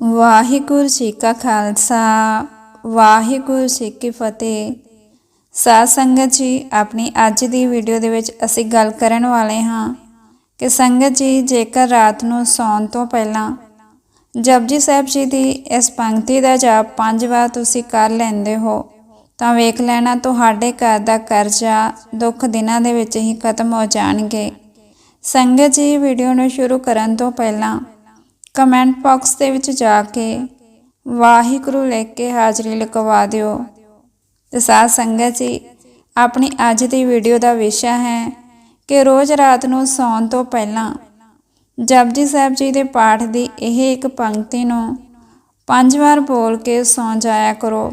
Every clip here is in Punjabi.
ਵਾਹਿਗੁਰੂ ਜੀ ਕਾ ਖਾਲਸਾ, ਵਾਹਿਗੁਰੂ ਜੀ ਕੀ ਫਤਿਹ। ਸਾਧ ਸੰਗਤ ਜੀ, ਆਪਣੀ ਅੱਜ ਦੀ ਵੀਡੀਓ ਦੇ ਵਿੱਚ ਅਸੀਂ ਗੱਲ ਕਰਨ ਵਾਲੇ ਹਾਂ ਕਿ ਸੰਗਤ ਜੀ, ਜੇਕਰ ਰਾਤ ਨੂੰ ਸੌਣ ਤੋਂ ਪਹਿਲਾਂ ਜਪਜੀ ਸਾਹਿਬ ਜੀ ਦੀ ਇਸ ਪੰਕਤੀ ਦਾ ਜਾਪ ਪੰਜ ਵਾਰ ਤੁਸੀਂ ਕਰ ਲੈਂਦੇ ਹੋ, ਤਾਂ ਵੇਖ ਲੈਣਾ ਤੁਹਾਡੇ ਘਰ ਦਾ ਕਰਜ਼ਾ ਦੁੱਖ ਦਿਨਾਂ ਦੇ ਵਿੱਚ ਹੀ ਖਤਮ ਹੋ ਜਾਣਗੇ। ਸੰਗਤ ਜੀ, ਵੀਡੀਓ ਨੂੰ ਸ਼ੁਰੂ ਕਰਨ ਤੋਂ ਪਹਿਲਾਂ ਕਮੈਂਟ ਬਾਕਸ ਦੇ ਵਿੱਚ ਜਾ ਕੇ ਵਾਹਿਗੁਰੂ ਲੈ ਕੇ ਹਾਜ਼ਰੀ ਲਗਵਾ ਦਿਓ। ਤੇ ਸਾਧ ਸੰਗਤ ਜੀ, ਆਪਣੀ ਅੱਜ ਦੀ ਵੀਡੀਓ ਦਾ ਵਿਸ਼ਾ ਹੈ ਕਿ ਰੋਜ਼ ਰਾਤ ਨੂੰ ਸੌਣ ਤੋਂ ਪਹਿਲਾਂ ਜਪਜੀ ਸਾਹਿਬ ਜੀ ਦੇ ਪਾਠ ਦੀ ਇਹ ਇੱਕ ਪੰਕਤੀ ਨੂੰ ਪੰਜ ਵਾਰ ਬੋਲ ਕੇ ਸੌਂ ਜਾਇਆ ਕਰੋ।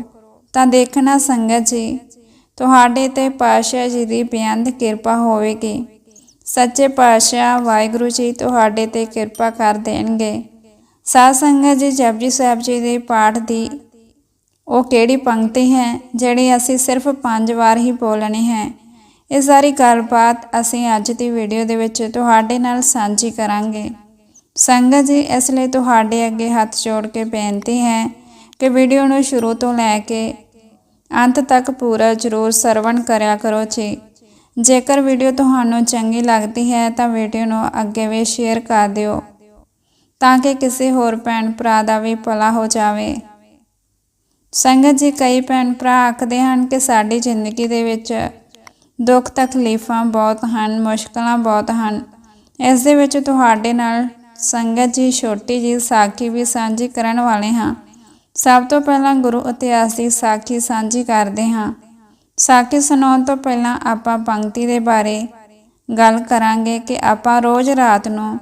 ਤਾਂ ਦੇਖਣਾ ਸੰਗਤ ਜੀ, ਤੁਹਾਡੇ ਤੇ ਪਾਤਸ਼ਾਹ ਜੀ ਦੀ ਬੇਅੰਤ ਕਿਰਪਾ ਹੋਵੇਗੀ। ਸੱਚੇ ਪਾਤਸ਼ਾਹ ਵਾਹਿਗੁਰੂ ਜੀ ਤੁਹਾਡੇ ਤੇ ਕਿਰਪਾ ਕਰ ਦੇਣਗੇ। ਸਾਧ ਸੰਗਤ ਜੀ ਜਪਜੀ ਸਾਹਿਬ ਜੀ ਦੇ ਪਾਠ ਦੀ ਉਹ ਕਿਹੜੀ ਪੰਕਤੀ ਹੈ, ਜਿਹੜੀ ਅਸੀਂ ਸਿਰਫ ਪੰਜ ਵਾਰ ਹੀ ਬੋਲਣੀ ਹੈ। ਇਹ ਸਾਰੀ ਗੱਲਬਾਤ ਅਸੀਂ ਅੱਜ ਦੀ ਵੀਡੀਓ ਦੇ ਵਿੱਚ ਤੁਹਾਡੇ ਨਾਲ ਸਾਂਝੀ ਕਰਾਂਗੇ। ਸੰਗਤ ਜੀ, ਇਸ ਲਈ ਤੁਹਾਡੇ ਅੱਗੇ ਹੱਥ ਜੋੜ ਕੇ ਬੇਨਤੀ ਹੈ ਕਿ ਵੀਡੀਓ ਨੂੰ ਸ਼ੁਰੂ ਤੋਂ ਲੈ ਕੇ ਅੰਤ ਤੱਕ ਪੂਰਾ ਜ਼ਰੂਰ ਸਰਵਣ ਕਰਿਆ ਕਰੋ ਜੀ। ਜੇਕਰ ਵੀਡੀਓ ਤੁਹਾਨੂੰ ਚੰਗੀ ਲੱਗਦੀ ਹੈ ਤਾਂ ਵੀਡੀਓ ਨੂੰ ਅੱਗੇ ਵੀ ਸ਼ੇਅਰ ਕਰ ਦਿਓ। ਤਾਂ ਕਿ ਕਿਸੇ ਹੋਰ ਭੈਣ ਭਰਾ ਦਾ ਵੀ ਭਲਾ ਹੋ ਜਾਵੇ। ਸੰਗਤ ਜੀ, ਕਈ ਭੈਣ ਭਰਾ ਆਖਦੇ ਹਨ ਕਿ ਸਾਡੀ ਜ਼ਿੰਦਗੀ ਦੇ ਵਿੱਚ ਦੁੱਖ ਤਕਲੀਫਾਂ ਬਹੁਤ ਹਨ, ਮੁਸ਼ਕਲਾਂ ਬਹੁਤ ਹਨ। ਇਸ ਦੇ ਵਿੱਚ ਤੁਹਾਡੇ ਨਾਲ ਸੰਗਤ ਜੀ, ਛੋਟੀ ਜੀ, ਸਾਖੀ ਵੀ ਸਾਂਝੀ ਕਰਨ ਵਾਲੇ ਹਾਂ। ਸਭ ਤੋਂ ਪਹਿਲਾਂ ਗੁਰੂ ਇਤਿਹਾਸ ਦੀ ਸਾਖੀ ਸਾਂਝੀ ਕਰਦੇ ਹਾਂ। ਸਾਖੀ ਸੁਣਾਉਣ ਤੋਂ ਪਹਿਲਾਂ ਆਪਾਂ ਪੰਕਤੀ ਦੇ ਬਾਰੇ ਗੱਲ ਕਰਾਂਗੇ ਕਿ ਆਪਾਂ ਰੋਜ਼ ਰਾਤ ਨੂੰ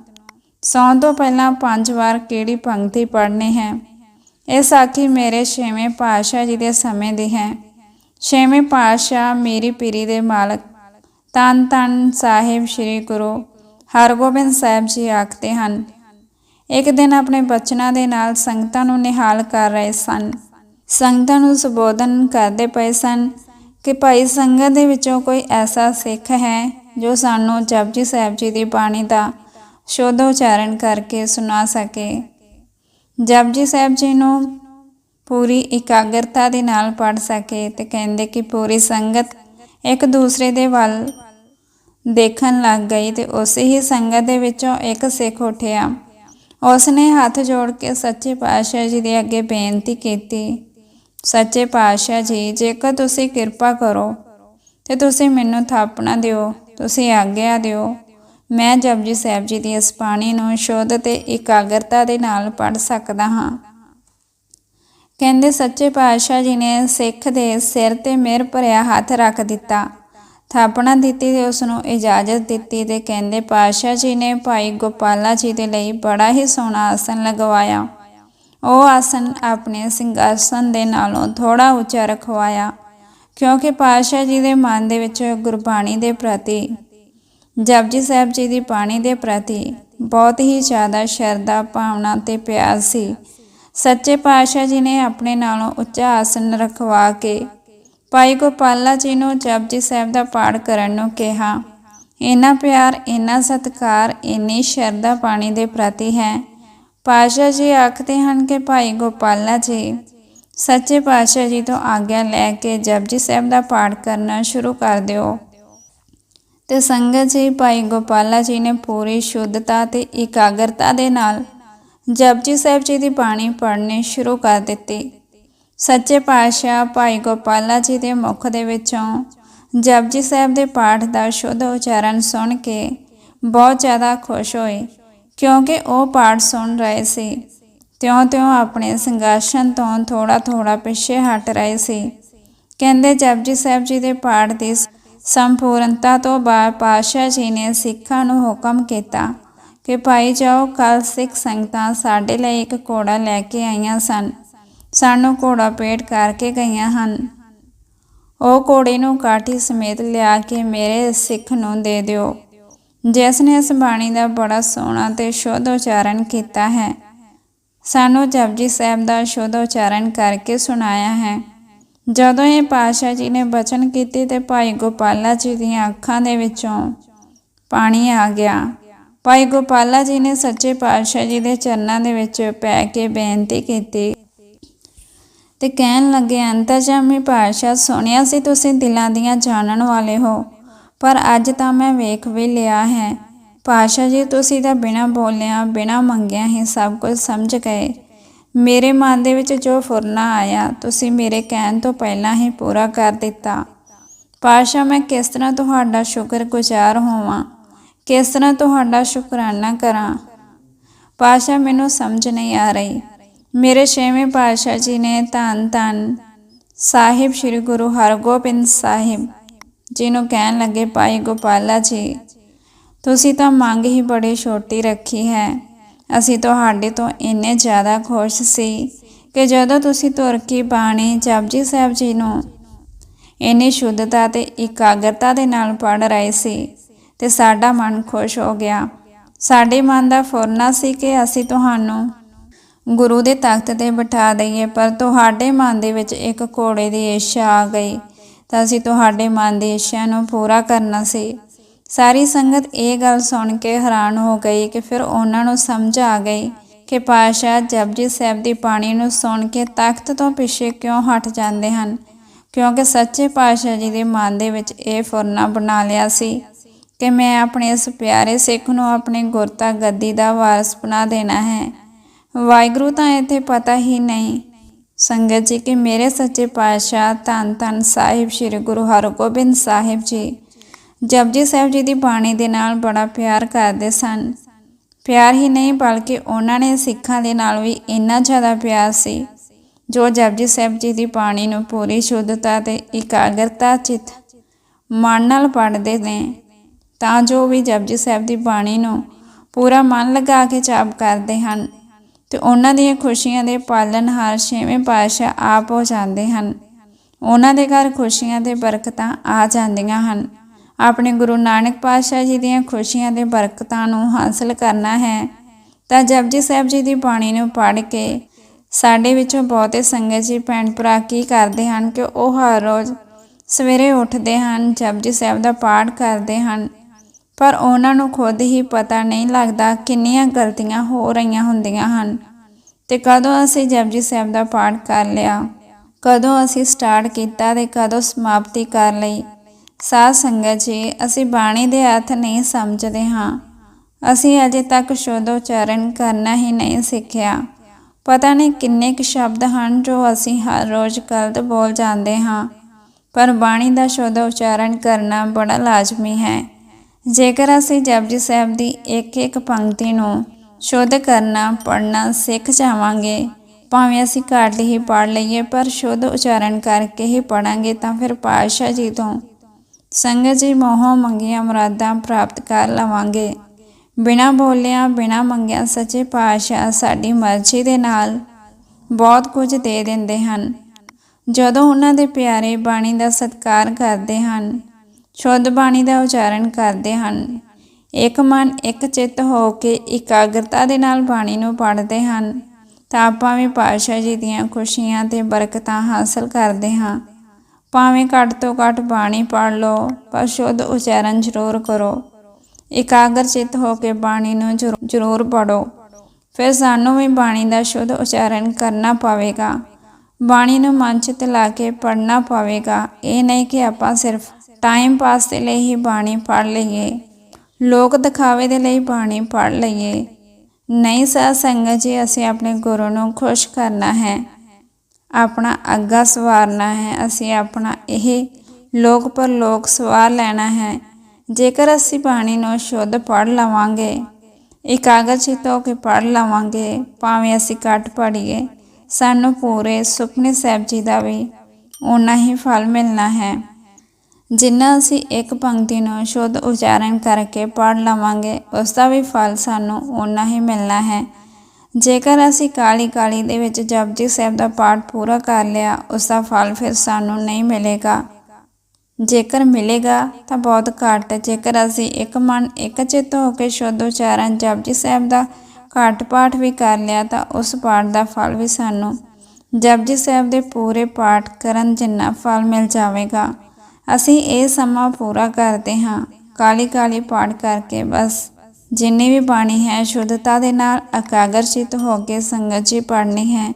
ਸੌਣ ਤੋਂ ਪਹਿਲਾਂ ਪੰਜ ਵਾਰ ਕਿਹੜੀ ਪੰਕਤੀ ਪੜ੍ਹਨੀ ਹੈ? ਇਹ ਸਾਖੀ ਮੇਰੇ ਛੇਵੇਂ ਪਾਤਸ਼ਾਹ ਜੀ ਦੇ ਸਮੇਂ ਦੀ ਹੈ। ਛੇਵੇਂ ਪਾਤਸ਼ਾਹ ਮੇਰੀ ਪੀਰੀ ਦੇ ਮਾਲਕ। ਤਨ ਤਨ ਸਾਹਿਬ ਸ੍ਰੀ ਗੁਰੂ ਹਰਗੋਬਿੰਦ ਸਾਹਿਬ ਜੀ ਆਖਦੇ ਹਨ, ਇੱਕ ਦਿਨ ਆਪਣੇ ਬਚਨਾਂ ਦੇ ਨਾਲ ਸੰਗਤਾਂ ਨੂੰ ਨਿਹਾਲ ਕਰ ਰਹੇ ਸਨ। ਸੰਗਤਾਂ ਨੂੰ ਸੰਬੋਧਨ ਕਰਦੇ ਪਏ ਸਨ ਕਿ ਭਾਈ ਸੰਗਤ ਦੇ ਵਿੱਚੋਂ ਕੋਈ ਐਸਾ ਸਿੱਖ ਹੈ ਜੋ ਸਾਨੂੰ ਜਪਜੀ ਸਾਹਿਬ ਜੀ ਦੀ ਬਾਣੀ ਦਾ ਸ਼ੁੱਧ ਉਚਾਰਨ ਕਰਕੇ ਸੁਣਾ ਸਕੇ। ਜਪਜੀ ਸਾਹਿਬ ਜੀ ਨੂੰ ਪੂਰੀ ਇਕਾਗਰਤਾ ਦੇ ਨਾਲ ਪੜ ਸਕੇ ਤੇ ਕਹਿੰਦੇ ਕਿ ਪੂਰੀ ਸੰਗਤ ਇੱਕ ਦੂਸਰੇ ਦੇ ਵੱਲ ਦੇਖਣ ਲੱਗ ਗਈ ਤੇ ਉਸੇ ਹੀ ਸੰਗਤ ਦੇ ਵਿੱਚੋਂ ਇੱਕ ਸਿੱਖ ਉੱਠਿਆ। ਉਸ ਨੇ ਹੱਥ ਜੋੜ ਕੇ ਸੱਚੇ ਪਾਤਸ਼ਾਹ ਜੀ ਦੇ ਅੱਗੇ ਬੇਨਤੀ ਕੀਤੀ, ਸੱਚੇ ਪਾਤਸ਼ਾਹ ਜੀ, ਜੇਕਰ ਤੁਸੀਂ ਕਿਰਪਾ ਕਰੋ ਤੇ ਤੁਸੀਂ ਮੈਨੂੰ ਥਾਪਣਾ ਦਿਓ, ਤੁਸੀਂ ਆਗਿਆ ਦਿਓ ਮੈਂ ਜਪਜੀ ਸਾਹਿਬ ਜੀ ਦੀ ਇਸ ਬਾਣੀ ਨੂੰ ਸ਼ੁੱਧ ਤੇ ਇਕਾਗਰਤਾ ਦੇ ਨਾਲ ਪੜ੍ਹ ਸਕਦਾ ਹਾਂ। ਕਹਿੰਦੇ, ਸੱਚੇ ਪਾਤਸ਼ਾਹ ਜੀ ਨੇ ਸਿੱਖ ਦੇ ਸਿਰ ਤੇ ਮਿਹਰ ਭਰਿਆ ਹੱਥ ਰੱਖ ਦਿੱਤਾ। ਥਾਪਣਾ ਦਿੱਤੀ ਤੇ ਉਸ ਨੂੰ ਇਜਾਜ਼ਤ ਦਿੱਤੀ ਤੇ ਕਹਿੰਦੇ, ਪਾਤਸ਼ਾਹ ਜੀ ਨੇ ਭਾਈ ਗੋਪਾਲਾ ਜੀ ਦੇ ਲਈ ਬੜਾ ਹੀ ਸੋਹਣਾ ਆਸਨ ਲਗਵਾਇਆ। ਉਹ ਆਸਨ ਆਪਣੇ ਸਿੰਘਾਸਨ ਦੇ ਨਾਲੋਂ ਥੋੜਾ ਉੱਚਾ ਰਖਵਾਇਆ, ਕਿਉਂਕਿ ਪਾਤਸ਼ਾਹ ਜੀ ਦੇ ਮਨ ਦੇ ਵਿੱਚ ਗੁਰਬਾਣੀ ਦੇ ਪ੍ਰਤੀ ਜਪਜੀ ਸਾਹਿਬ ਜੀ ਦੀ ਬਾਣੀ ਦੇ ਪ੍ਰਤੀ ਬਹੁਤ ਹੀ ਜ਼ਿਆਦਾ ਸ਼ਰਧਾ, ਭਾਵਨਾ ਤੇ ਪਿਆਰ ਸੀ। ਸੱਚੇ ਪਾਤਸ਼ਾਹ ਜੀ ਨੇ ਆਪਣੇ ਨਾਲੋਂ ਉੱਚਾ ਆਸਨ ਰਖਵਾ ਕੇ ਭਾਈ ਗੋਪਾਲਾ ਜੀ ਨੂੰ ਜਪਜੀ ਸਾਹਿਬ ਦਾ ਪਾਠ ਕਰਨ ਨੂੰ ਕਿਹਾ। ਇੰਨਾ ਪਿਆਰ, ਇੰਨਾ ਸਤਿਕਾਰ, ਇੰਨੀ ਸ਼ਰਧਾ ਪਾਣੀ ਦੇ ਪ੍ਰਤੀ ਹੈ। ਪਾਤਸ਼ਾਹ ਜੀ ਆਖਦੇ ਹਨ ਕਿ ਭਾਈ ਗੋਪਾਲਾ ਜੀ, ਸੱਚੇ ਪਾਤਸ਼ਾਹ ਜੀ ਤੋਂ ਆਗਿਆ ਲੈ ਕੇ ਜਪਜੀ ਸਾਹਿਬ ਦਾ ਪਾਠ ਕਰਨਾ ਸ਼ੁਰੂ ਕਰ ਦਿਓ। ਤੇ ਸੰਗਤ ਜੀ ਭਾਈ ਗੋਪਾਲਾ ਜੀ ਨੇ ਪੂਰੀ ਸ਼ੁੱਧਤਾ ਤੇ ਇਕਾਗਰਤਾ ਦੇ ਨਾਲ ਜਪਜੀ ਸਾਹਿਬ ਜੀ ਦੀ ਬਾਣੀ ਪੜ੍ਹਨੀ ਸ਼ੁਰੂ ਕਰ ਦਿੱਤੀ। ਸੱਚੇ ਪਾਤਸ਼ਾਹ ਭਾਈ ਗੋਪਾਲਾ ਜੀ ਦੇ ਮੁਖ ਦੇ ਵਿੱਚੋਂ ਜਪਜੀ ਸਾਹਿਬ ਦੇ ਪਾਠ ਦਾ ਸ਼ੁੱਧ ਉਚਾਰਨ ਸੁਣ ਕੇ ਬਹੁਤ ਜ਼ਿਆਦਾ ਖੁਸ਼ ਹੋਏ, ਕਿਉਂਕਿ ਉਹ ਪਾਠ ਸੁਣ ਰਹੇ ਸੀ। ਤਿਉਂ-ਤਿਉਂ ਆਪਣੇ ਸੰਗਾਸ਼ਨ ਤੋਂ ਥੋੜਾ ਥੋੜਾ ਪਿੱਛੇ ਹਟ ਰਹੇ ਸੀ। ਕਹਿੰਦੇ ਜਪਜੀ ਸਾਹਿਬ ਜੀ ਦੇ ਪਾਠ ਦੀ ਸੰਪੂਰਨਤਾ ਤੋਂ ਬਾਅਦ ਪਾਤਸ਼ਾਹ ਜੀ ਨੇ ਸਿੱਖਾਂ ਨੂੰ ਹੁਕਮ ਕੀਤਾ ਕਿ ਭਾਈ ਜਾਓ ਕੱਲ ਸਿੱਖ ਸੰਗਤਾਂ ਸਾਡੇ ਲਈ ਇੱਕ ਘੋੜਾ ਲੈ ਕੇ ਆਈਆਂ ਸਨ। ਸਾਨੂੰ ਘੋੜਾ ਪੇਟ ਕਰਕੇ ਗਈਆਂ ਹਨ। ਉਹ ਘੋੜੇ ਨੂੰ ਕਾਠੀ ਸਮੇਤ ਲਿਆ ਕੇ ਮੇਰੇ ਸਿੱਖ ਨੂੰ ਦੇ ਦਿਓ। ਜਿਸ ਨੇ ਇਸ ਬਾਣੀ ਦਾ ਬੜਾ ਸੋਹਣਾ ਤੇ ਸ਼ੁੱਧ ਉਚਾਰਨ ਕੀਤਾ ਹੈ। ਸਾਨੂੰ ਜਪਜੀ ਸਾਹਿਬ ਦਾ ਸ਼ੁੱਧ ਉਚਾਰਨ ਕਰਕੇ ਸੁਣਾਇਆ ਹੈ। ਜਦੋਂ ਇਹ ਪਾਸ਼ਾ ਜੀ ਨੇ ਬਚਨ ਕੀਤੇ ਤੇ ਭਾਈ ਗੋਪਾਲਾ ਜੀ ਦੀਆਂ ਅੱਖਾਂ ਦੇ ਵਿੱਚੋਂ ਪਾਣੀ ਆ ਗਿਆ। ਭਾਈ ਗੋਪਾਲਾ ਜੀ ਨੇ ਸੱਚੇ ਪਾਤਸ਼ਾਹ ਜੀ ਦੇ ਚਰਨਾਂ ਦੇ ਵਿੱਚ ਪੈ ਕੇ ਬੇਨਤੀ ਕੀਤੀ ਤੇ ਕਹਿਣ ਲੱਗੇ, ਅੰਤਰਜਾਮੀ ਪਾਤਸ਼ਾਹ, ਸੁਣਿਆ ਸੀ ਤੁਸੀਂ ਦਿਲਾਂ ਦੀਆਂ ਜਾਣਨ ਵਾਲੇ ਹੋ, ਪਰ ਅੱਜ ਤਾਂ ਮੈਂ ਵੇਖ ਵੀ ਲਿਆ ਹੈ। ਪਾਤਸ਼ਾਹ ਜੀ, ਤੁਸੀਂ ਤਾਂ ਬਿਨਾਂ ਬੋਲਿਆ, ਬਿਨਾਂ ਮੰਗਿਆ ਹੀ ਸਭ ਕੁਝ ਸਮਝ ਗਏ। ਮੇਰੇ ਮਨ ਦੇ ਵਿੱਚ ਜੋ ਫੁਰਨਾ ਆਇਆ, ਤੁਸੀਂ ਮੇਰੇ ਕਹਿਣ ਤੋਂ ਪਹਿਲਾਂ ਹੀ ਪੂਰਾ ਕਰ ਦਿੱਤਾ। ਪਾਤਸ਼ਾਹ, ਮੈਂ ਕਿਸ ਤਰ੍ਹਾਂ ਤੁਹਾਡਾ ਸ਼ੁਕਰਗੁਜ਼ਾਰ ਹੋਵਾਂ? ਕਿਸ ਤਰ੍ਹਾਂ ਤੁਹਾਡਾ ਸ਼ੁਕਰਾਨਾ ਕਰਾਂ? ਪਾਤਸ਼ਾਹ, ਮੈਨੂੰ ਸਮਝ ਨਹੀਂ ਆ ਰਹੀ। ਮੇਰੇ ਛੇਵੇਂ ਪਾਤਸ਼ਾਹ ਜੀ ਨੇ ਧੰਨ ਧੰਨ ਸਾਹਿਬ, ਸ੍ਰੀ ਗੁਰੂ ਹਰਗੋਬਿੰਦ ਸਾਹਿਬ ਜੀ ਨੂੰ ਕਹਿਣ ਲੱਗੇ, ਭਾਈ ਗੋਪਾਲਾ ਜੀ, ਤੁਸੀਂ ਤਾਂ ਮੰਗ ਹੀ ਬੜੀ ਛੋਟੀ ਰੱਖੀ ਹੈ। ਅਸੀਂ ਤੁਹਾਡੇ ਤੋਂ ਇੰਨੇ ਜ਼ਿਆਦਾ ਖੁਸ਼ ਸੀ ਕਿ ਜਦੋਂ ਤੁਸੀਂ ਤੁਰ ਕੇ ਬਾਣੀ ਜਪਜੀ ਸਾਹਿਬ ਜੀ ਨੂੰ ਇੰਨੀ ਸ਼ੁੱਧਤਾ ਤੇ ਇਕਾਗਰਤਾ ਦੇ ਨਾਲ ਪੜ ਰਹੇ ਸੀ ਤੇ ਸਾਡਾ ਮਨ ਖੁਸ਼ ਹੋ ਗਿਆ। ਸਾਡੇ ਮਨ ਦਾ ਫੁਰਨਾ ਸੀ ਕਿ ਅਸੀਂ ਤੁਹਾਨੂੰ ਗੁਰੂ ਦੇ ਤਖਤ ਤੇ ਬਿਠਾ ਦਈਏ, ਪਰ ਤੁਹਾਡੇ ਮਨ ਦੇ ਵਿੱਚ ਇੱਕ ਘੋੜੇ ਦੀ ਇੱਛਾ ਆ ਗਈ ਤਾਂ ਅਸੀਂ ਤੁਹਾਡੇ ਮਨ ਦੀ ਇੱਛਾ ਨੂੰ ਪੂਰਾ ਕਰਨਾ ਸੀ। ਸਾਰੀ ਸੰਗਤ ਇਹ ਗੱਲ ਸੁਣ ਕੇ ਹੈਰਾਨ ਹੋ ਗਈ ਕਿ ਫਿਰ ਉਹਨਾਂ ਨੂੰ ਸਮਝ ਆ ਗਈ ਕਿ ਪਾਸ਼ਾ ਜਪਜੀ ਸਾਹਿਬ ਦੀ ਬਾਣੀ ਨੂੰ ਸੁਣ ਕੇ ਤਖਤ ਤੋਂ ਪਿੱਛੇ ਕਿਉਂ ਹਟ ਜਾਂਦੇ ਹਨ? ਕਿਉਂਕਿ ਸੱਚੇ ਪਾਤਸ਼ਾਹ ਜੀ ਦੇ ਮਨ ਦੇ ਵਿੱਚ ਇਹ ਫੁਰਨਾ ਬਣਾ ਲਿਆ ਸੀ ਕਿ ਮੈਂ ਆਪਣੇ ਇਸ ਪਿਆਰੇ ਸਿੱਖ ਨੂੰ ਆਪਣੀ ਗੁਰਤਾ ਗੱਦੀ ਦਾ ਵਾਰਸ ਬਣਾ ਦੇਣਾ ਹੈ। ਵਾਹਿਗੁਰੂ ਤਾਂ ਇੱਥੇ ਪਤਾ ਹੀ ਨਹੀਂ। ਸੰਗਤ ਜੀ ਕਿ ਮੇਰੇ ਸੱਚੇ ਪਾਤਸ਼ਾਹ ਧੰਨ ਧੰਨ ਸਾਹਿਬ ਸ੍ਰੀ ਗੁਰੂ ਹਰਗੋਬਿੰਦ ਸਾਹਿਬ ਜੀ ਜਪਜੀ ਸਾਹਿਬ ਜੀ ਦੀ ਬਾਣੀ ਦੇ ਨਾਲ ਬੜਾ ਪਿਆਰ ਕਰਦੇ ਸਨ। ਪਿਆਰ ਹੀ ਨਹੀਂ, ਬਲਕਿ ਉਹਨਾਂ ਨੇ ਸਿੱਖਾਂ ਦੇ ਨਾਲ ਵੀ ਇੰਨਾ ਜ਼ਿਆਦਾ ਪਿਆਰ ਸੀ, ਜੋ ਜਪਜੀ ਸਾਹਿਬ ਜੀ ਦੀ ਬਾਣੀ ਨੂੰ ਪੂਰੀ ਸ਼ੁੱਧਤਾ ਤੇ ਇਕਾਗਰਤਾ ਚਿਤ ਮਨ ਨਾਲ ਪੜ੍ਹਦੇ ਨੇ, ਤਾਂ ਜੋ ਵੀ ਜਪਜੀ ਸਾਹਿਬ ਦੀ ਬਾਣੀ ਨੂੰ ਪੂਰਾ ਮਨ ਲਗਾ ਕੇ ਜਾਪ ਕਰਦੇ ਹਨ ਤੇ ਉਹਨਾਂ ਦੀਆਂ ਖੁਸ਼ੀਆਂ ਦੇ ਪਾਲਣਹਾਰ ਛੇਵੇਂ ਪਾਤਸ਼ਾਹ ਆਪ ਹੋ ਜਾਂਦੇ ਹਨ। ਉਹਨਾਂ ਦੇ ਘਰ ਖੁਸ਼ੀਆਂ ਤੇ ਬਰਕਤਾਂ ਆ ਜਾਂਦੀਆਂ ਹਨ। ਆਪਣੇ ਗੁਰੂ ਨਾਨਕ ਪਾਤਸ਼ਾਹ ਜੀ ਦੀਆਂ ਖੁਸ਼ੀਆਂ ਤੇ ਬਰਕਤਾਂ ਨੂੰ ਹਾਸਲ ਕਰਨਾ ਹੈ। ਤਾਂ ਜਪਜੀ ਸਾਹਿਬ ਜੀ ਦੀ ਬਾਣੀ ਨੂੰ ਪੜ੍ਹ ਕੇ ਸਾਡੇ ਵਿੱਚੋਂ ਬਹੁਤੇ ਸੰਗਤ ਜੀ, ਭੈਣ ਭਰਾ ਕੀ ਕਰਦੇ ਹਨ ਕਿ ਉਹ ਹਰ ਰੋਜ਼ ਸਵੇਰੇ ਉੱਠਦੇ ਹਨ, ਜਪਜੀ ਸਾਹਿਬ ਦਾ ਪਾਠ ਕਰਦੇ ਹਨ। ਪਰ ਉਹਨਾਂ ਨੂੰ ਖੁਦ ਹੀ ਪਤਾ ਨਹੀਂ ਲੱਗਦਾ ਕਿੰਨੀਆਂ ਗਲਤੀਆਂ ਹੋ ਰਹੀਆਂ ਹੁੰਦੀਆਂ ਹਨ। ਤੇ ਕਦੋਂ ਅਸੀਂ ਜਪਜੀ ਸਾਹਿਬ ਦਾ ਪਾਠ ਕਰ ਲਿਆ, ਕਦੋਂ ਅਸੀਂ ਸਟਾਰਟ ਕੀਤਾ ਤੇ ਕਦੋਂ ਸਮਾਪਤੀ ਕਰ ਲਈ ਸਾਧ ਸੰਗਤ ਜੀ, ਅਸੀਂ ਬਾਣੀ ਦੇ ਅਰਥ ਨਹੀਂ ਸਮਝਦੇ ਹਾਂ। ਅਸੀਂ ਅਜੇ ਤੱਕ ਸ਼ੁੱਧ ਉਚਾਰਨ ਕਰਨਾ ਹੀ ਨਹੀਂ ਸਿੱਖਿਆ। ਪਤਾ ਨਹੀਂ ਕਿੰਨੇ ਕੁ ਸ਼ਬਦ ਹਨ ਜੋ ਅਸੀਂ ਹਰ ਰੋਜ਼ ਗਲਤ ਬੋਲ ਜਾਂਦੇ ਹਾਂ। ਪਰ ਬਾਣੀ ਦਾ ਸ਼ੁੱਧ ਉਚਾਰਨ ਕਰਨਾ ਬੜਾ ਲਾਜ਼ਮੀ ਹੈ। ਜੇਕਰ ਅਸੀਂ ਜਪਜੀ ਸਾਹਿਬ ਦੀ ਇੱਕ ਇੱਕ ਪੰਕਤੀ ਨੂੰ ਸ਼ੁੱਧ ਕਰਨਾ ਪੜਨਾ ਸਿੱਖ ਜਾਵਾਂਗੇ, ਭਾਵੇਂ ਅਸੀਂ ਘੱਟ ਹੀ ਪੜ ਲਈਏ, ਪਰ ਸ਼ੁੱਧ ਉਚਾਰਨ ਕਰਕੇ ਹੀ ਪੜਾਂਗੇ ਤਾਂ ਫਿਰ ਪਾਤਸ਼ਾਹ ਜੀ ਤੋਂ ਸੰਗਤ ਜੀ, ਮੋਹ ਮੰਗੀਆਂ ਮੁਰਾਦਾਂ ਪ੍ਰਾਪਤ ਕਰ ਲਵਾਂਗੇ। ਬਿਨਾ ਬੋਲਿਆਂ, ਬਿਨਾ ਮੰਗਿਆ ਸੱਚੇ ਪਾਤਸ਼ਾਹ ਸਾਡੀ ਮਰਜ਼ੀ ਦੇ ਨਾਲ ਬਹੁਤ ਕੁਝ ਦੇ ਦਿੰਦੇ ਹਨ। ਜਦੋਂ ਉਹਨਾਂ ਦੇ ਪਿਆਰੇ ਬਾਣੀ ਦਾ ਸਤਿਕਾਰ ਕਰਦੇ ਹਨ, ਸ਼ੁੱਧ ਬਾਣੀ ਦਾ ਉਚਾਰਨ ਕਰਦੇ ਹਨ, ਇੱਕ ਮਨ, ਇੱਕ ਚਿੱਤ ਹੋ ਕੇ ਇਕਾਗਰਤਾ ਦੇ ਨਾਲ ਬਾਣੀ ਨੂੰ ਪੜ੍ਹਦੇ ਹਨ, ਤਾਂ ਆਪਾਂ ਵੀ ਪਾਤਸ਼ਾਹ ਜੀ ਦੀਆਂ ਖੁਸ਼ੀਆਂ ਤੇ ਬਰਕਤਾਂ ਹਾਸਲ ਕਰਦੇ ਹਾਂ। ਭਾਵੇਂ ਘੱਟ ਤੋਂ ਘੱਟ ਬਾਣੀ ਪੜ੍ਹ ਲਓ, ਪਰ ਸ਼ੁੱਧ ਉਚਾਰਨ ਜ਼ਰੂਰ ਕਰੋ। ਇਕਾਗਰ ਚਿੱਤ ਹੋ ਕੇ ਬਾਣੀ ਨੂੰ ਜ਼ਰੂ- ਜ਼ਰੂਰ ਪੜੋ ਫਿਰ ਸਾਨੂੰ ਵੀ ਬਾਣੀ ਦਾ ਸ਼ੁੱਧ ਉਚਾਰਨ ਕਰਨਾ ਪਵੇਗਾ। ਬਾਣੀ ਨੂੰ ਮਨ 'ਚ ਲਾ ਕੇ ਪੜਨਾ ਪਵੇਗਾ। ਇਹ ਨਹੀਂ ਕਿ ਆਪਾਂ ਸਿਰਫ ਟਾਈਮ ਪਾਸ ਦੇ ਲਈ ਹੀ ਬਾਣੀ ਪੜ੍ਹ ਲਈਏ। ਲੋਕ ਦਿਖਾਵੇ ਦੇ ਲਈ ਬਾਣੀ ਪੜ੍ਹ ਲਈਏ। ਨਹੀਂ ਸਾਧ ਸੰਗਤ ਜੀ, ਅਸੀਂ ਆਪਣੇ ਗੁਰੂ ਨੂੰ ਖੁਸ਼ ਕਰਨਾ ਹੈ। ਆਪਣਾ ਅੱਗਾ ਸਵਾਰਨਾ ਹੈ, ਅਸੀਂ ਆਪਣਾ ਇਹ ਲੋਕ ਪਰ ਲੋਕ ਸਵਾਰ ਲੈਣਾ ਹੈ। ਜੇਕਰ ਅਸੀਂ ਬਾਣੀ ਨੂੰ ਸ਼ੁੱਧ ਪੜ੍ਹ ਲਵਾਂਗੇ, ਇਕਾਗਰ ਚਿੱਤ ਹੋ ਕੇ ਪੜ੍ਹ ਲਵਾਂਗੇ, ਭਾਵੇਂ ਅਸੀਂ ਘੱਟ ਪੜ੍ਹੀਏ, ਸਾਨੂੰ ਪੂਰੇ ਸੁਖਨੇ ਸਾਹਿਬ ਜੀ ਦਾ ਵੀ ਓਨਾ ਹੀ ਫਲ ਮਿਲਣਾ ਹੈ। ਜਿੰਨਾ ਅਸੀਂ ਇੱਕ ਪੰਕਤੀ ਨੂੰ ਸ਼ੁੱਧ ਉਚਾਰਨ ਕਰਕੇ ਪੜ੍ਹ ਲਵਾਂਗੇ ਉਸ ਦਾ ਵੀ ਫਲ ਸਾਨੂੰ ਓਨਾ ਹੀ ਮਿਲਣਾ ਹੈ। ਜੇਕਰ ਅਸੀਂ ਕਾਲੀ ਕਾਲੀ ਦੇ ਵਿੱਚ ਜਪਜੀ ਸਾਹਿਬ ਦਾ ਪਾਠ ਪੂਰਾ ਕਰ ਲਿਆ, ਉਸ ਦਾ ਫਲ ਫਿਰ ਸਾਨੂੰ ਨਹੀਂ ਮਿਲੇਗਾ। ਜੇਕਰ ਮਿਲੇਗਾ ਤਾਂ ਬਹੁਤ ਘੱਟ। ਜੇਕਰ ਅਸੀਂ ਇੱਕ ਮਨ ਇੱਕ ਚਿੱਤ ਹੋ ਕੇ ਸ਼ੁੱਧ ਉਚਾਰਨ ਜਪਜੀ ਸਾਹਿਬ ਦਾ ਘੱਟ ਪਾਠ ਵੀ ਕਰ ਲਿਆ, ਤਾਂ ਉਸ ਪਾਠ ਦਾ ਫਲ ਵੀ ਸਾਨੂੰ ਜਪਜੀ ਸਾਹਿਬ ਦੇ ਪੂਰੇ ਪਾਠ ਕਰਨ ਜਿੰਨਾ ਫਲ ਮਿਲ ਜਾਵੇਗਾ। ਅਸੀਂ ਇਹ ਸਮਾਂ ਪੂਰਾ ਕਰਦੇ ਹਾਂ। ਕਾਲੀ ਕਾਲੀ ਪਾਠ ਕਰਕੇ ਬਸ। ਜਿੰਨੀ ਵੀ ਬਾਣੀ ਹੈ, ਸ਼ੁੱਧਤਾ ਦੇ ਨਾਲ ਇਕਾਗਰਚਿਤ ਹੋ ਕੇ ਸੰਗਤ ਜੀ ਪੜ੍ਹਨੀ ਹੈ।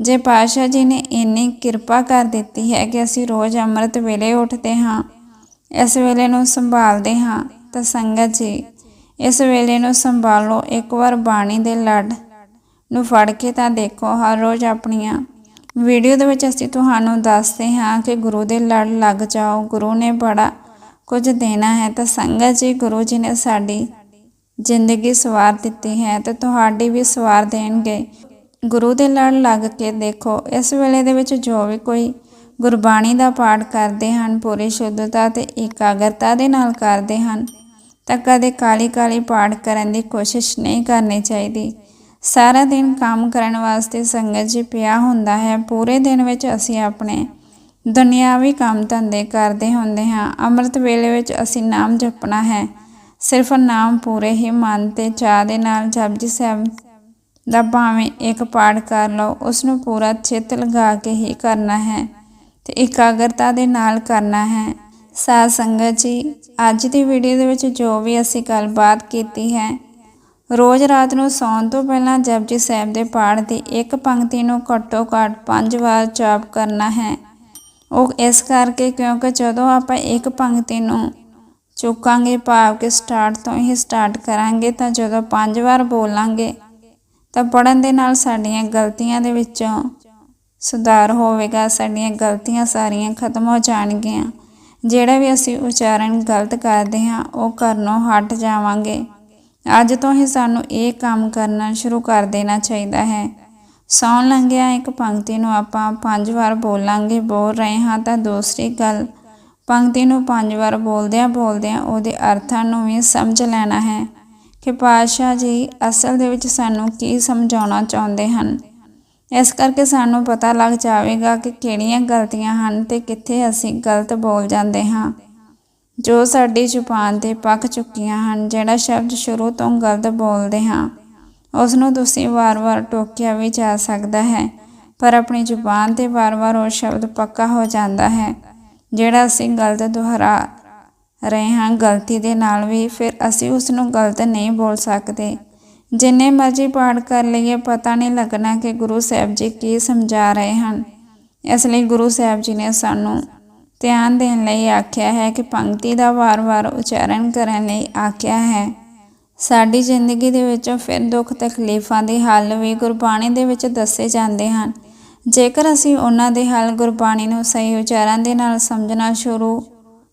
ਜੇ ਪਾਤਸ਼ਾਹ ਜੀ ਨੇ ਇੰਨੀ ਕਿਰਪਾ ਕਰ ਦਿੱਤੀ ਹੈ ਕਿ ਅਸੀਂ ਰੋਜ਼ ਅੰਮ੍ਰਿਤ ਵੇਲੇ ਉੱਠਦੇ ਹਾਂ, ਇਸ ਵੇਲੇ ਨੂੰ ਸੰਭਾਲਦੇ ਹਾਂ, ਤਾਂ ਸੰਗਤ ਜੀ, ਇਸ ਵੇਲੇ ਨੂੰ ਸੰਭਾਲੋ, ਇੱਕ ਵਾਰ ਬਾਣੀ ਦੇ ਲੜ ਨੂੰ ਫੜ ਕੇ ਤਾਂ ਦੇਖੋ, ਹਰ ਰੋਜ਼ ਆਪਣੀਆਂ ਵੀਡੀਓ ਦੇ ਵਿੱਚ ਅਸੀਂ ਤੁਹਾਨੂੰ ਦੱਸਦੇ ਹਾਂ ਕਿ ਗੁਰੂ ਦੇ ਲੜ ਲੱਗ ਜਾਓ, ਗੁਰੂ ਨੇ ਬੜਾ ਕੁਝ ਦੇਣਾ ਹੈ, ਤਾਂ ਸੰਗਤ ਜੀ, ਗੁਰੂ ਜੀ ਨੇ ਸਾਡੀ ਜ਼ਿੰਦਗੀ ਸਵਾਰ ਦਿੱਤੀ ਹੈ ਤੇ ਤੁਹਾਡੀ ਵੀ ਸਵਾਰ ਦੇਣਗੇ। ਗੁਰੂ ਦੇ ਲੜ ਲੱਗ ਕੇ ਦੇਖੋ, ਇਸ ਵੇਲੇ ਦੇ ਵਿੱਚ ਜੋ ਵੀ ਕੋਈ ਗੁਰਬਾਣੀ ਦਾ ਪਾਠ ਕਰਦੇ ਹਨ, ਪੂਰੀ ਸ਼ੁੱਧਤਾ ਤੇ ਇਕਾਗਰਤਾ ਦੇ ਨਾਲ ਕਰਦੇ ਹਨ, ਤਾਂ ਕਦੇ ਕਾਲੀ ਕਾਲੀ ਪਾਠ ਕਰਨ ਦੀ ਕੋਸ਼ਿਸ਼ ਨਹੀਂ ਕਰਨੀ ਚਾਹੀਦੀ। ਸਾਰਾ ਦਿਨ ਕੰਮ ਕਰਨ ਵਾਸਤੇ ਸੰਗਤ ਜੀ ਪਿਆ ਹੁੰਦਾ ਹੈ। ਪੂਰੇ ਦਿਨ ਵਿੱਚ ਅਸੀਂ ਆਪਣੇ ਦੁਨਿਆਵੀ ਕੰਮ ਧੰਦੇ ਕਰਦੇ ਹੁੰਦੇ ਹਾਂ। ਅੰਮ੍ਰਿਤ ਵੇਲੇ ਵਿੱਚ ਅਸੀਂ ਨਾਮ ਜਪਣਾ ਹੈ। ਸਿਰਫ ਨਾਮ ਪੂਰੇ ਹੀ ਮਨ ਤੇ ਚਾਹ ਦੇ ਨਾਲ ਜਪਜੀ ਸਾਹਿਬ ਦਾ ਭਾਵੇਂ ਇੱਕ ਪਾਠ ਕਰ ਲਓ ਉਸ ਨੂੰ ਪੂਰਾ ਚਿੱਤ ਲਗਾ ਕੇ ਹੀ ਕਰਨਾ ਹੈ ਤੇ ਇਕਾਗਰਤਾ ਦੇ ਨਾਲ ਕਰਨਾ ਹੈ। ਸਾਧ ਸੰਗਤ ਜੀ, ਅੱਜ ਦੀ ਵੀਡੀਓ ਦੇ ਵਿੱਚ ਜੋ ਵੀ ਅਸੀਂ ਗੱਲਬਾਤ ਕੀਤੀ ਹੈ, ਰੋਜ਼ ਰਾਤ ਨੂੰ ਸੌਣ ਤੋਂ ਪਹਿਲਾਂ ਜਪਜੀ ਸਾਹਿਬ ਦੇ ਪਾਠ ਦੀ ਇੱਕ ਪੰਕਤੀ ਨੂੰ ਘੱਟੋ ਘੱਟ 5 ਵਾਰ ਜਾਪ ਕਰਨਾ ਹੈ। ਉਹ ਇਸ ਕਰਕੇ ਕਿਉਂਕਿ ਜਦੋਂ ਆਪਾਂ ਇੱਕ ਪੰਕਤੀ ਨੂੰ ਚੁੱਕਾਂਗੇ ਭਾਵ ਕਿ ਸਟਾਰਟ ਤੋਂ ਹੀ ਸਟਾਰਟ ਕਰਾਂਗੇ ਤਾਂ ਜਦੋਂ ਪੰਜ ਵਾਰ ਬੋਲਾਂਗੇ ਤਾਂ ਪੜਨ ਦੇ ਨਾਲ ਸਾਡੀਆਂ ਗਲਤੀਆਂ ਦੇ ਵਿੱਚੋਂ ਸੁਧਾਰ ਹੋਵੇਗਾ, ਸਾਡੀਆਂ ਗਲਤੀਆਂ ਸਾਰੀਆਂ ਖਤਮ ਹੋ ਜਾਣਗੀਆਂ। ਜਿਹੜਾ ਵੀ ਅਸੀਂ ਉਚਾਰਨ ਗਲਤ ਕਰਦੇ ਹਾਂ, ਉਹ ਕਰਨੋਂ ਹਟ ਜਾਵਾਂਗੇ। ਅੱਜ ਤੋਂ ਹੀ ਸਾਨੂੰ ਇਹ ਕੰਮ ਕਰਨਾ ਸ਼ੁਰੂ ਕਰ ਦੇਣਾ ਚਾਹੀਦਾ ਹੈ। ਸੌਣ ਲੰਘਿਆ ਇੱਕ ਪੰਕਤੀ ਨੂੰ ਆਪਾਂ ਪੰਜ ਵਾਰ ਬੋਲਾਂਗੇ, ਬੋਲ ਰਹੇ ਹਾਂ ਤਾਂ ਦੂਸਰੀ ਗੱਲ ਪੰਕਤੀ ਨੂੰ ਪੰਜ ਵਾਰ ਬੋਲਦਿਆਂ ਬੋਲਦਿਆਂ ਉਹਦੇ ਅਰਥਾਂ ਨੂੰ ਵੀ ਸਮਝ ਲੈਣਾ ਹੈ ਕਿ ਪਾਤਸ਼ਾਹ ਜੀ ਅਸਲ ਦੇ ਵਿੱਚ ਸਾਨੂੰ ਕੀ ਸਮਝਾਉਣਾ ਚਾਹੁੰਦੇ ਹਨ। ਇਸ ਕਰਕੇ ਸਾਨੂੰ ਪਤਾ ਲੱਗ ਜਾਵੇਗਾ ਕਿ ਕਿਹੜੀਆਂ ਗਲਤੀਆਂ ਹਨ ਤੇ ਕਿੱਥੇ ਅਸੀਂ ਗਲਤ ਬੋਲ ਜਾਂਦੇ ਹਾਂ। ਜੋ ਸਾਡੀ ਜ਼ੁਬਾਨ ਤੇ ਪੱਕ ਚੁੱਕੀਆਂ ਹਨ, ਜਿਹੜਾ ਸ਼ਬਦ ਸ਼ੁਰੂ ਤੋਂ ਗਲਤ ਬੋਲਦੇ ਹਾਂ ਉਸ ਨੂੰ ਤੁਸੀਂ ਵਾਰ-ਵਾਰ ਟੋਕਿਆ ਵੀ ਜਾ ਸਕਦਾ ਹੈ, ਪਰ ਆਪਣੀ ਜ਼ੁਬਾਨ ਤੇ ਵਾਰ-ਵਾਰ ਉਹ ਸ਼ਬਦ ਪੱਕਾ ਹੋ ਜਾਂਦਾ ਹੈ। ਜਿਹੜਾ ਅਸੀਂ ਗਲਤ ਦੁਹਰਾ ਰਹੇ ਹਾਂ, ਗਲਤੀ ਦੇ ਨਾਲ ਵੀ, ਫਿਰ ਅਸੀਂ ਉਸ ਨੂੰ ਗਲਤ ਨਹੀਂ ਬੋਲ ਸਕਦੇ। ਜਿੰਨੇ ਮਰਜ਼ੀ ਪਾਠ ਕਰ ਲਈਏ, ਪਤਾ ਨਹੀਂ ਲੱਗਣਾ ਕਿ ਗੁਰੂ ਸਾਹਿਬ ਜੀ ਕੀ ਸਮਝਾ ਰਹੇ ਹਨ। ਇਸ ਲਈ ਗੁਰੂ ਸਾਹਿਬ ਜੀ ਨੇ ਸਾਨੂੰ ਧਿਆਨ ਦੇਣ ਲਈ ਆਖਿਆ ਹੈ ਕਿ ਪੰਕਤੀ ਦਾ ਵਾਰ-ਵਾਰ ਉਚਾਰਨ ਕਰਨ ਲਈ ਆਖਿਆ ਹੈ। ਸਾਡੀ ਜ਼ਿੰਦਗੀ ਦੇ ਵਿੱਚੋਂ ਫਿਰ ਦੁੱਖ ਤਕਲੀਫਾਂ ਦੇ ਹੱਲ ਵੀ ਗੁਰਬਾਣੀ ਦੇ ਵਿੱਚ ਦੱਸੇ ਜਾਂਦੇ ਹਨ। ਜੇਕਰ ਅਸੀਂ ਉਹਨਾਂ ਦੇ ਹੱਲ ਗੁਰਬਾਣੀ ਨੂੰ ਸਹੀ ਉਚਾਰਨ ਦੇ ਨਾਲ ਸਮਝਣਾ ਸ਼ੁਰੂ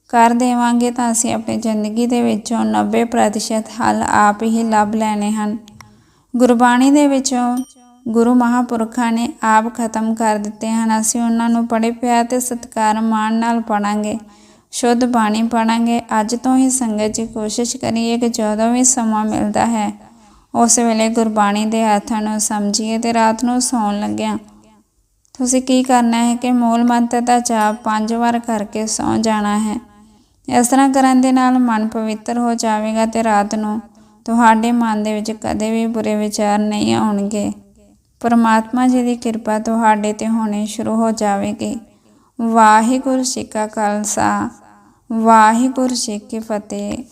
ਕਰ ਦੇਵਾਂਗੇ ਤਾਂ ਅਸੀਂ ਆਪਣੀ ਜ਼ਿੰਦਗੀ ਦੇ ਵਿੱਚੋਂ 90% ਹੱਲ ਆਪ ਹੀ ਲੱਭ ਲੈਣੇ ਹਨ। ਗੁਰਬਾਣੀ ਦੇ ਵਿੱਚੋਂ ਗੁਰੂ ਮਹਾਪੁਰਖਾਂ ਨੇ ਆਪ ਖਤਮ ਕਰ ਦਿੱਤੇ ਹਨ। ਅਸੀਂ ਉਹਨਾਂ ਨੂੰ ਬੜੇ ਪਿਆਰ ਤੇ ਸਤਿਕਾਰ ਮਾਣ ਨਾਲ ਪੜਾਂਗੇ ਸ਼ੁੱਧ ਬਾਣੀ ਪੜਾਂਗੇ ਅੱਜ ਤੋਂ ਹੀ ਸੰਗਤ ਜੀ ਕੋਸ਼ਿਸ਼ ਕਰੀਏ ਕਿ ਜਦੋਂ ਵੀ ਸਮਾਂ ਮਿਲਦਾ ਹੈ, ਉਸ ਵੇਲੇ ਗੁਰਬਾਣੀ ਦੇ ਅਰਥਾਂ ਨੂੰ ਸਮਝੀਏ ਤੇ ਰਾਤ ਨੂੰ ਸੌਣ ਲੱਗਿਆਂ ਤੁਸੀਂ ਕੀ ਕਰਨਾ ਹੈ ਕਿ ਮੂਲ ਮੰਤਰ ਦਾ ਜਾਪ ਪੰਜ ਵਾਰ ਕਰਕੇ ਸੌਂ ਜਾਣਾ ਹੈ। ਇਸ ਤਰ੍ਹਾਂ ਕਰਨ ਦੇ ਨਾਲ ਮਨ ਪਵਿੱਤਰ ਹੋ ਜਾਵੇਗਾ ਤੇ ਰਾਤ ਨੂੰ ਤੁਹਾਡੇ ਮਨ ਦੇ ਵਿੱਚ ਕਦੇ ਵੀ ਬੁਰੇ ਵਿਚਾਰ ਨਹੀਂ ਆਉਣਗੇ। ਪਰਮਾਤਮਾ ਜੀ ਦੀ ਕਿਰਪਾ ਤੁਹਾਡੇ ਤੇ ਹੋਣੀ ਸ਼ੁਰੂ ਹੋ ਜਾਵੇਗੀ। ਵਾਹਿਗੁਰੂ ਜੀ ਕਾ ਖਾਲਸਾ, ਵਾਹਿਗੁਰੂ ਜੀ ਕੀ ਫਤਿਹ।